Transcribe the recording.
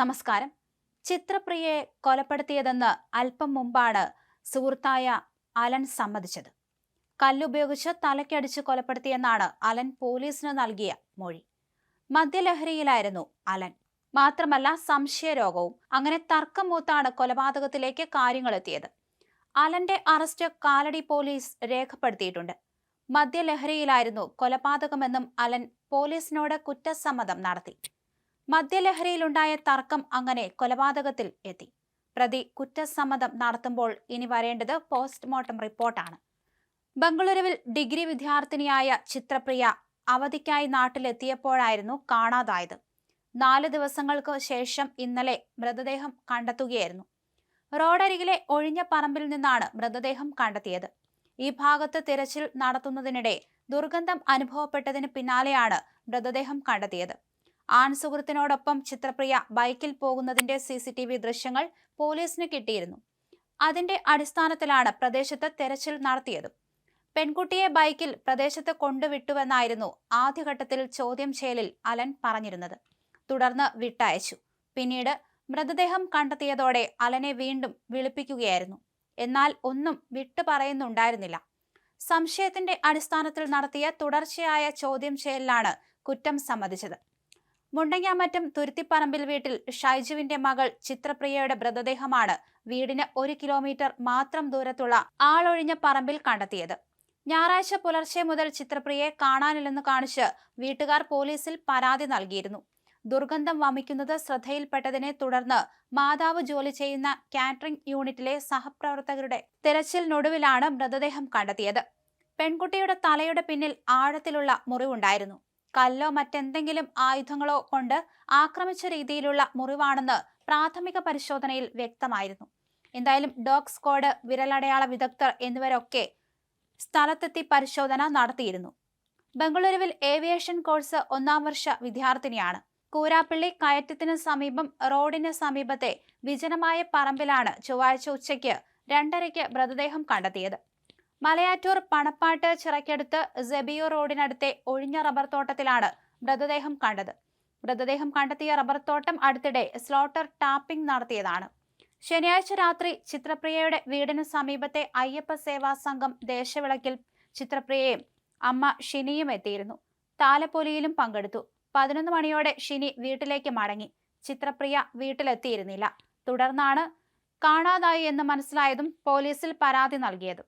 നമസ്കാരം. ചിത്രപ്രിയയെ കൊലപ്പെടുത്തിയതെന്ന് അല്പം മുമ്പാണ് സുഹൃത്തായ അലൻ സമ്മതിച്ചത്. കല്ലുപയോഗിച്ച് തലക്കടിച്ച് കൊലപ്പെടുത്തിയെന്നാണ് അലൻ പോലീസിന് നൽകിയ മൊഴി. മദ്യലഹരിയിലായിരുന്നു അലൻ. മാത്രമല്ല സംശയരോഗവും. അങ്ങനെ തർക്കം മൂത്താണ് കൊലപാതകത്തിലേക്ക് കാര്യങ്ങൾ എത്തിയത് അലന്റെ അറസ്റ്റ് കാലടി പോലീസ് രേഖപ്പെടുത്തിയിട്ടുണ്ട്. മദ്യലഹരിയിലായിരുന്നു കൊലപാതകമെന്നും അലൻ പോലീസിനോട് കുറ്റസമ്മതം നടത്തി. മദ്യലഹരിയിലുണ്ടായ തർക്കം അങ്ങനെ കൊലപാതകത്തിൽ എത്തി. പ്രതി കുറ്റസമ്മതം നടത്തുമ്പോൾ ഇനി വരേണ്ടത് പോസ്റ്റ്മോർട്ടം റിപ്പോർട്ടാണ്. ബംഗളൂരുവിൽ ഡിഗ്രി വിദ്യാർത്ഥിനിയായ ചിത്രപ്രിയ അവധിക്കായി നാട്ടിലെത്തിയപ്പോഴായിരുന്നു കാണാതായത്. നാല് ദിവസങ്ങൾക്ക് ശേഷം ഇന്നലെ മൃതദേഹം കണ്ടെത്തുകയായിരുന്നു. റോഡരികിലെ ഒഴിഞ്ഞ പറമ്പിൽ നിന്നാണ് മൃതദേഹം കണ്ടെത്തിയത്. ഈ ഭാഗത്ത് തിരച്ചിൽ നടത്തുന്നതിനിടെ ദുർഗന്ധം അനുഭവപ്പെട്ടതിന് പിന്നാലെയാണ് മൃതദേഹം കണ്ടെത്തിയത്. ആൺ സുഹൃത്തിനോടൊപ്പം ചിത്രപ്രിയ ബൈക്കിൽ പോകുന്നതിന്റെ സി ദൃശ്യങ്ങൾ പോലീസിന് കിട്ടിയിരുന്നു. അതിന്റെ അടിസ്ഥാനത്തിലാണ് പ്രദേശത്ത് തെരച്ചിൽ നടത്തിയത്. പെൺകുട്ടിയെ ബൈക്കിൽ പ്രദേശത്ത് കൊണ്ടുവിട്ടുവെന്നായിരുന്നു ആദ്യഘട്ടത്തിൽ ചോദ്യം ചെയ്യലിൽ അലൻ പറഞ്ഞിരുന്നത്. തുടർന്ന് വിട്ടയച്ചു. പിന്നീട് മൃതദേഹം കണ്ടെത്തിയതോടെ അലനെ വീണ്ടും വിളിപ്പിക്കുകയായിരുന്നു. എന്നാൽ ഒന്നും വിട്ടു പറയുന്നുണ്ടായിരുന്നില്ല. സംശയത്തിന്റെ അടിസ്ഥാനത്തിൽ നടത്തിയ തുടർച്ചയായ ചോദ്യം ചെയ്യലിലാണ് കുറ്റം സമ്മതിച്ചത്. മുണ്ടങ്ങാമറ്റം തുരുത്തിപ്പറമ്പിൽ വീട്ടിൽ ഷൈജുവിന്റെ മകൾ ചിത്രപ്രിയയുടെ മൃതദേഹമാണ് വീടിന് ഒരു കിലോമീറ്റർ മാത്രം ദൂരത്തുള്ള ആളൊഴിഞ്ഞ പറമ്പിൽ കണ്ടെത്തിയത്. ഞായറാഴ്ച പുലർച്ചെ മുതൽ ചിത്രപ്രിയയെ കാണാനില്ലെന്ന് കാണിച്ച് വീട്ടുകാർ പോലീസിൽ പരാതി നൽകിയിരുന്നു. ദുർഗന്ധം വമിക്കുന്നത് ശ്രദ്ധയിൽപ്പെട്ടതിനെ തുടർന്ന് മാതാവ് ജോലി ചെയ്യുന്ന കാറ്ററിംഗ് യൂണിറ്റിലെ സഹപ്രവർത്തകരുടെ തിരച്ചിലിനൊടുവിലാണ് മൃതദേഹം കണ്ടെത്തിയത്. പെൺകുട്ടിയുടെ തലയുടെ പിന്നിൽ ആഴത്തിലുള്ള മുറിവുണ്ടായിരുന്നു. കല്ലോ മറ്റെന്തെങ്കിലും ആയുധങ്ങളോ കൊണ്ട് ആക്രമിച്ച രീതിയിലുള്ള മുറിവാണെന്ന് പ്രാഥമിക പരിശോധനയിൽ വ്യക്തമായിരുന്നു. എന്തായാലും ഡോഗ് സ്ക്വാഡ് വിരലടയാള വിദഗ്ധർ എന്നിവരൊക്കെ സ്ഥലത്തെത്തി പരിശോധന നടത്തിയിരുന്നു. ബംഗളൂരുവിൽ ഏവിയേഷൻ കോഴ്സ് ഒന്നാം വർഷ വിദ്യാർത്ഥിനിയാണ്. കൂരാപ്പള്ളി കയറ്റത്തിന് സമീപം റോഡിന് സമീപത്തെ വിജനമായ പറമ്പിലാണ് ചൊവ്വാഴ്ച ഉച്ചയ്ക്ക് രണ്ടരയ്ക്ക് മൃതദേഹം കണ്ടെത്തിയത്. മലയാറ്റൂർ പണപ്പാട്ട് ചിറയ്ക്കടുത്ത് സെബിയോ റോഡിനടുത്തെ ഒഴിഞ്ഞ റബ്ബർ തോട്ടത്തിലാണ് മൃതദേഹം കണ്ടത്. മൃതദേഹം കണ്ടെത്തിയ റബ്ബർ തോട്ടം അടുത്തിടെ സ്ലോട്ടർ ടാപ്പിംഗ് നടത്തിയതാണ്. ശനിയാഴ്ച രാത്രി ചിത്രപ്രിയയുടെ വീടിന് സമീപത്തെ അയ്യപ്പ സേവാ സംഘം ദേശവിളക്കിൽ ചിത്രപ്രിയയും അമ്മ ഷിനിയും എത്തിയിരുന്നു. താലപ്പൊലിയിലും പങ്കെടുത്തു. പതിനൊന്ന് മണിയോടെ ഷിനി വീട്ടിലേക്ക് മടങ്ങി. ചിത്രപ്രിയ വീട്ടിലെത്തിയിരുന്നില്ല. തുടർന്നാണ് കാണാതായി എന്ന് മനസ്സിലായതും പോലീസിൽ പരാതി നൽകിയത്.